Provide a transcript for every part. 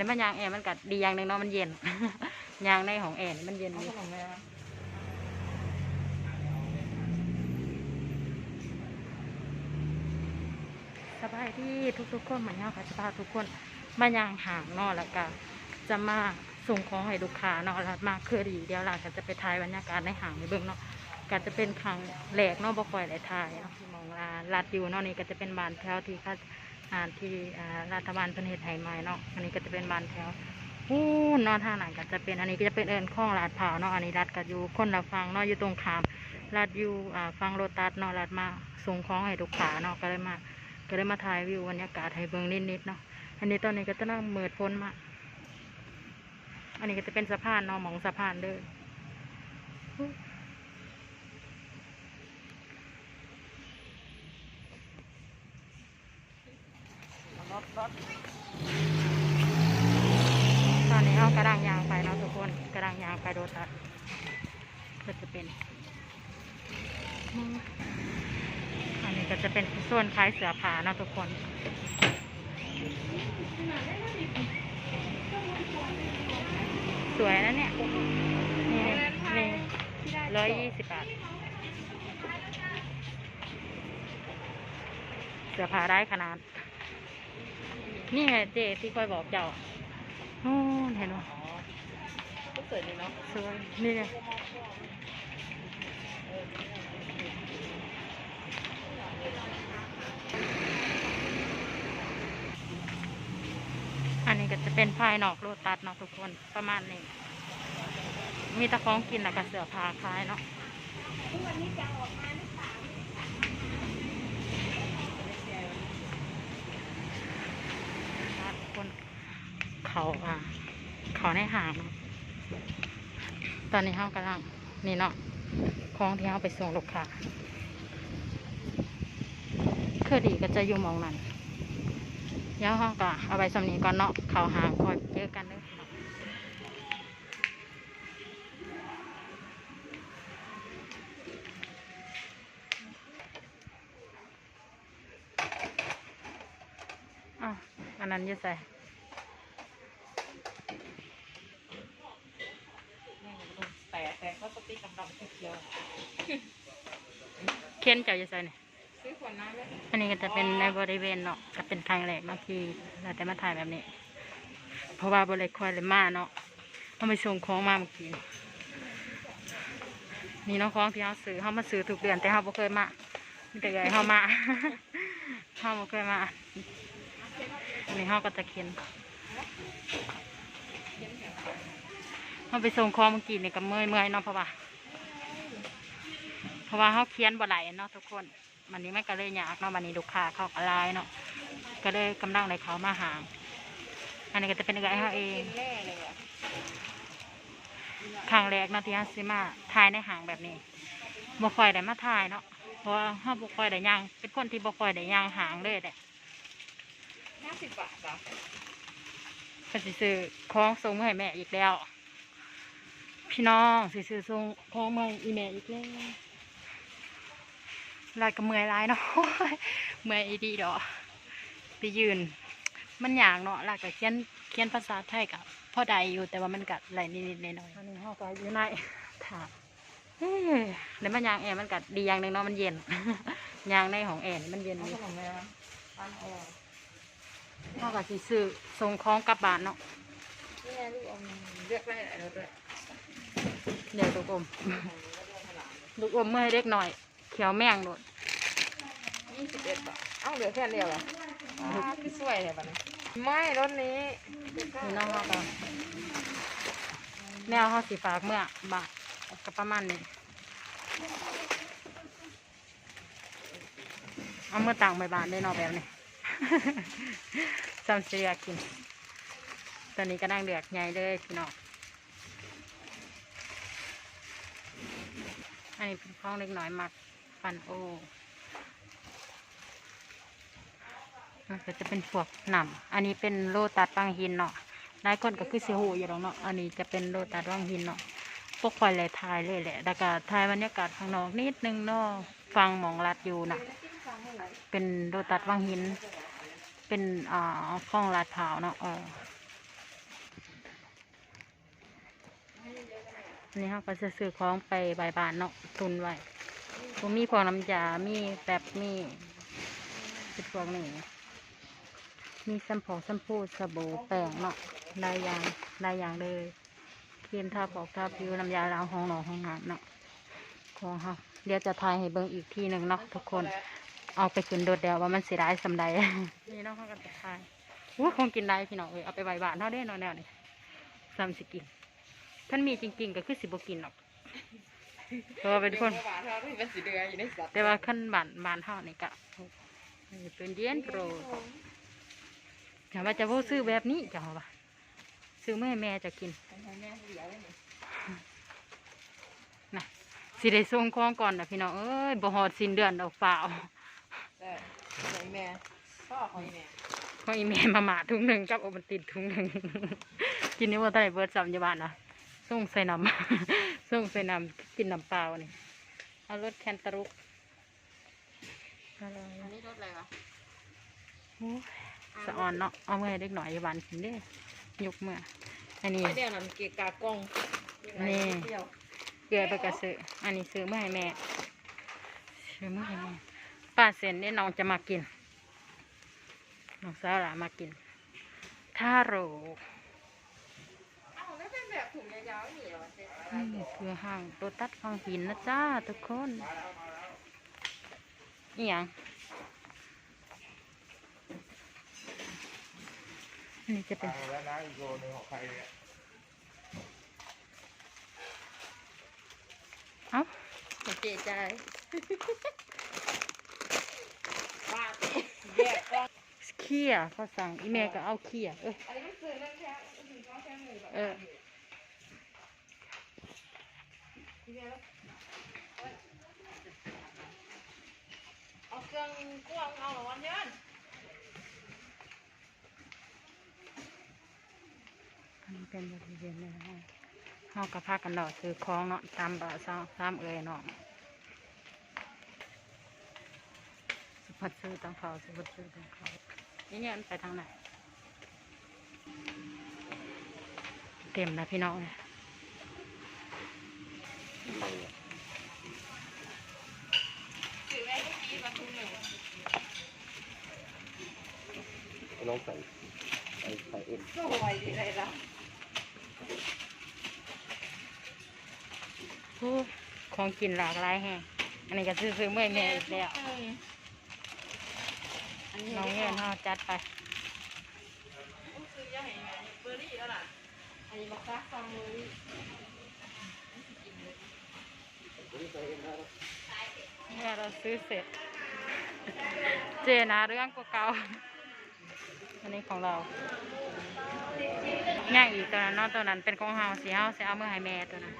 แล้วมันยางแอร์มันกัดดีอย่างหนึ่งเนาะมันเย็น ยางในของแอร์นี่มันเย็นดีขนมแม่สบายที่ทุกๆคนเหมือนเนาะค่ะสบายทุกคนมายางห่างเนาะแล้วก็จะมาส่งของให้ลูกค้าเนาะแล้วมาเคือดีเดียวหลังก็จะไปถ่ายบรรยากาศในห่างในเบื้องเนาะก็จะเป็นครั้งแรกเนาะบ่ค่อยได้ถ่ายเนาะมองลาลาดอยู่เนาะนี่ก็จะเป็นบานแถวที่เขา อ่าที่อ่ารัฐบาลเพิ่นเฮ็ดให้ใหม่เนาะอันนี้ก็จะเป็นบ้านแถวอู้นอนทางไหนก็จะเป็นอันนี้ก็จะเป็นเอิญข้องลาดเผาเนาะอันนี้รัดก็อยู่คนละฟังเนาะอยู่ตรงขามรัดอยู่อ่าฟังโรตัสเนาะรัดมาส่งของให้ลูกค้าเนาะก็เลยมาก็เลยมาถ่ายวิวบรรยากาศให้เบิ่งนิดๆเนาะอันนี้ตอนนี้ก็จะนั่งเมิดพ้นมาอันนี้ก็จะเป็นสะพานเนาะหมองสะพานเด้อ ตอนนี้เอากระดังยางไปเนาะทุกคนกระดังยางไปโรตัสก็จะเป็นอันนี้ก็จะเป็นส่วนคล้ายเสือผาเนาะทุกคนสวยนะเนี่ยนี่นี่ร้อยยี่สิบบาทเสือผาได้ขนาด นี่ไงเจที่คอยบอกเจ้าโอ้เห็นไหมก็สวยดีเนาะสวยนี่ไงอันนี้ก็จะเป็นภายนอกโลตัสเนาะทุกคนประมาณนี้ มีตะของกินแล้วก็เสือผาคล้ายเนาะทุกคน เขาอะเขาในหางเนาะตอนนี้เขากำลังนี่เนาะของที่เขาไปส่งลูกค้าคือดีก็จะอยู่มองนั้นเดี๋ยวเขาก็เอาไปสำนีก่อนเนาะเขาหางคอยเจอกันเด้อเนาะอ้าวอันนั้นยืดใส แต่แต่เขาสติ๊กดำๆเขียวเขียนเจ้าจะใส่เนี่ยๆซื้อขวดน้ำไหมอันนี้ก็จะเป็นในบริเวณเนาะก็เป็นครั้งแรกเนาะที่เราจะมาถ่ายแบบนี้ เพราะว่าบริคอยเลยมาเนาะเอาไปส่งของมาเมื่อกี้นี่เนาะของที่เขาซื้อเขามาซื้อทุกเดือนแต่เขาบ่เคยมามีแต่ใหญ่เขามา เขาบ่เคยมาอันนี้เขาก็จะเขียน เขาไปส่งของเมื่อกี้นี่ก็เมื่อยเมื่อยๆเนาะเพราะว่า เพราะว่าเขาเขียนบ่ไหลเนาะทุกคนวันนี้มันก็เลยยากเนาะวันนี้ลูกค้าเขาก็หลายเนาะก็เลยกำลังเลยเขามาหางอันนี้ก็จะเป็นอะไรเขาเองกินแน่เลยอะครั้งแรกเนาะที่ฮัสซิมาถ่ายในหางแบบนี้บ่ค่อยได้มาถ่ายเนาะเพราะว่าเฮาบ่ค่อยได้ย่างเป็นคนที่บ่ค่อยได้ย่างหางเลยแหละห้าสิบบาทจ้ะก็สิซื้อของส่งมาให้แม่อีกแล้ว พี่น้องสิซื้อส่งของมาให้อีแม่อีกแล้วลายก็เมื่อยหลายเนาะเมื่อยอีดีดอกไปยืน มันยากเนาะลากก็เขียนเขียนภาษาไทยกับพ่อใดอยู่แต่ว่ามันกัดไหลนิดๆหน่อยๆอันนี้เฮาก็อยู่ในถาดเอ้ยแล้วมันยางแอร์มันกัดดีอย่างหนึ่งเนาะมันเย็นยางในของแอร์นี่มันเย็นเอาดีขนมแม่ปั้นแอร์เฮาก็สิซื้อส่งของกลับบ้านเนาะนี่ไงลูกอมเลือกได้อะไรด้วย เดี๋ยวลูกอม ลูกอมเมื่อให้เล็กหน่อย เขียวแมงโดดยี่สิบเอ็ดบาทเอ้าเหลือแค่เดียวเหรออ๋อคือสวยเลยบัดนี้ไม่รถนี้นี่น้องเขาก็แมวเขาสีฝากเมื่อบาทก็ประมาณนี้เอาเมื่อต่างใบบาทได้เนอแบบนี้จำเสียกิน ตอนนี้ก็นั่งเดือกใหญ่เลยพี่น้อง อันนี้เป็นของเล็กน้อยมักฟันโอมันก็จะเป็นพวกหนำอันนี้เป็นโลตัดบางหินเนาะหลายคนก็คือสิหูอยู่หรอกเนาะ อันนี้จะเป็นโลตัสว่างหินเนาะพวกคอยเลยทายเลยแหละแล้วก็ทายบรรยากาศข้างนอกนิดนึงเนาะ ฟังหมองลัดอยู่นะเป็นโลตัสว่างหิน เป็นอ่าข้องลาดพร้าเนาะเออ อั นนี้เขาก็จะซื้อของไปบายบานเนาะตุนไว้พวกมีพวกน้ำยา มีแบบมีเป็นพวกนี้มีแชมพูแชมพูสบู่แป้งเนาะลายอย่างลายอย่างเลยครีมทาปอกทาผิวน้ำยาล้างห้องนอนห้องน้ำเนาะของเขาเดี๋ยวจะทายให้เบิ่งอีกทีหนึ่งเนาะทุกคนเอาไปขึ้นโดดเดียวว่ามันสิได้สำใดนี่เนาะเขาก็จะทายอู้คงกินได้พี่น้องเอ้ยเอาไปใบายบานเท่าได้เนาะแนวนี้ซ้ำสิกิน ท่านมีจริงๆก็คือสิบกินหรอกเพราะว่าเป็นคนหวานเท่าที่เป็นสีเดืออยู่ในสัตว์แต่ว่าขั้นบานบานเท่านี่กะเป็นเย็นโปรจะว่าจะว่าซื้อแบบนี้จะเอาปะซื้อไม่ให้แม่จะกินให้แม่เหลือเลยนี่นะสิได้ส่งของก่อนนะพี่น้องเอ้ยบ่ฮอดสิ้นเดือนดอกเปล่าแต่ให้แม่พ่อของแม่ของอีเมลมาหมาถุงหนึ่งกับโอมันติดถุงหนึ่ง กินนี่ว่าตอนไหนเบิร์ดสามยาบานนะ ส่งใส่น้ำ ส่งใส่น้ำกินน้ำเปล่านี่เอารถแคนตารุกอะไรอันนี้รถอะไรวะโอ้ยสะออนเนาะเอาเมื่อให้เด็กหน่อยยาบานกินเด้ยกเมื่ออันนี้เดี๋ยวนั้นเกะกากล้องนี่เดียวเกลือไปกระซื้ออันนี้ซื้อเมื่อให้แม่ซื้อเมื่อให้แม่ป้าเซนนี่น้องจะมากินน้องสาวหลามากินทาโร่ เอ้าแล้วเป็นแบบถุงยาวๆ นี่เหรอเจ๊นี่คือห้างโรตัสของหินนะจ้าทุกคนนี่ยังอันนี้จะเป็นแล้วนะอีกโลนึงของใครเนี่ยเอ้าของเจ๊ใจว่าแยกกล้องเขี้ยเขาสั่งอีเมก็เอาเขี้ยเอออันนี้มันซื้อเรื่องแค่ซื้อก้อนแค่หมูแบบ เออเอาเครื่องกวงเอาหรอวันเย็นอันนี้เป็นบริเวณเลยนะเฮากระพากันดอกซื้อของเนาะตามบ่าซ้ำซ้ำเอ่ยเนาะสุภัดซื้อต้องเขาสุภัดซื้อต้องเขานี่เนี่ยมันไปทางไหน เต็มนะพี่น้องเนี่ยซื้อ นมาทุกหนึ่งลองใส่ใส่ใส่เอ็มสวยดีเลยล่ะโอ้ของกินหลากหลายแฮงอันนี้ก็ซื้อซื้อเมื่อยแม่อีกแล้วอันนี้น้องเงี้ยเฮาจัดไปซื้อยังไงเบอร์รี่แล้วล่ะอันนี้มาซักฟองเลย เนี่ยเราซื้อเสร็จ เจนะเรื่องกว่าเก่าอันนี้ของเราง่างอีกตัวนั้นนอกตัวนั้นเป็นของเฮาสีเฮาสีเอาเมื่อไห้แม่ตัวนั้น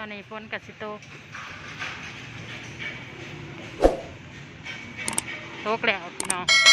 ตอนนี้ฝนกับสิโตกตกแล้วพี่น้อง